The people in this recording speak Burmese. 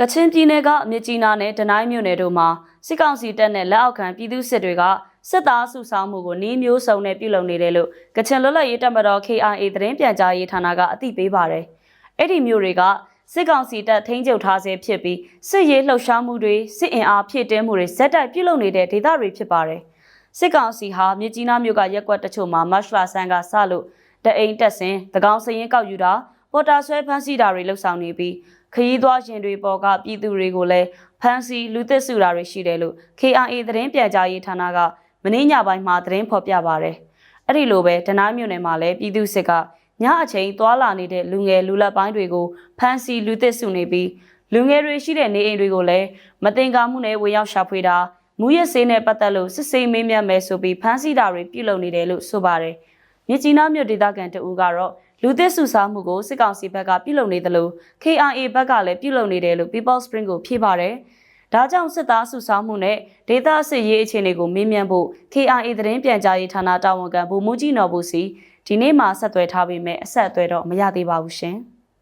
ကချင်ပြည်နယ်ကမြစ်ကြီးနားနဲ့တနိုင်းမြို့နယ်တို့မှာစစ်ကောင်စီတပ်နဲ့လက်အောက်ခံပြည်သူစစ်တွေကစစ်သားစုဆောင်းမှုကိုနှီးမျိုးစုံနဲ့ပြုလုပ်နေတယ်လို့ကချင်လွတ်လပ်ရေးတပ်မတော် KIA သတင်းပြန်ကြားရေးဌာနကအသိပေးပါတယ်။အဲ့ဒီမျိုးတွေကစစ်ကောင်စီတပ်ထိန်းချုပ်ထားဆဲဖြစ်ပြီးစစ်ရေးလှုပ်ရှားမှုတွေစစ်အင်အားဖြည့်တင်းမှုတွေဇက်တိုက်ပြုလုပ်နေတဲ့ဒေသတွေဖြစ်ပါတယ်။စစ်ကောင်စီဟာမြစ်ကြီးနားမြို့ကရက်ကွက်တချို့မှာမတ်လဆန်းကစလို့တအိမ်တက်ဆင်တကောင်စရင်ကောက်ယူတာပေါ်တာဆွဲဖမ်းဆီးတာတွေလှုပ်ဆောင်နေပြီး ခရီးသွားရှင်တွေပေါ်ကပြည်သူတွေကိုလည်းဖမ်းဆီးလူသစ်စုတာတွေရှိတယ်လို့ KIA သတင်းပြန်ကြားရေးဌာနကမင်းညပိုင်းမှာသတင်းဖော်ပြပါရယ်အဲ့ဒီလိုပဲဒနားမြို့နယ်မှာလည်းပြည်သူစစ်ကညအချိန်သွာလာနေတဲ့လူငယ်လူလက်ပိုင်းတွေကိုဖမ်းဆီးလူသစ်စုနေပြီးလူငယ်တွေရှိတဲ့နေအိမ်တွေကိုလည်းမတင်ကားမှုနဲ့ဝင်ရောက်ရှာဖွေတာမူရစေးနဲ့ပတ်သက်လို့စစ်ဆေးမေးမြန်းမယ်ဆိုပြီးဖမ်းဆီးတာတွေပြုလုပ်နေတယ်လို့ဆိုပါတယ်မြစ်ကြီးနားမြို့ဒေသခံတအူးကတော့ လူသစ်စုစားမှုကိုစစ်ကောင်စီဘက်ကပြုလုပ်နေတယ်လို့ KRA ဘက်ကလည်းပြုလုပ်နေတယ်လို့ People Spring ကိုဖြေပါတယ်။ဒါကြောင့်စစ်သားစုဆောင်းမှုနဲ့ဒေသစစ်ရေးအခြေအနေကိုမေးမြန်းဖို့ KRA သတင်းပြန်ကြားရေးဌာနတာဝန်ခံဗိုလ်မှူးကြီးနော်ဘူစီဒီနေ့မှဆက်သွယ်ထားပေမဲ့အဆက်အသွယ်တော့မရသေးပါဘူးရှင်။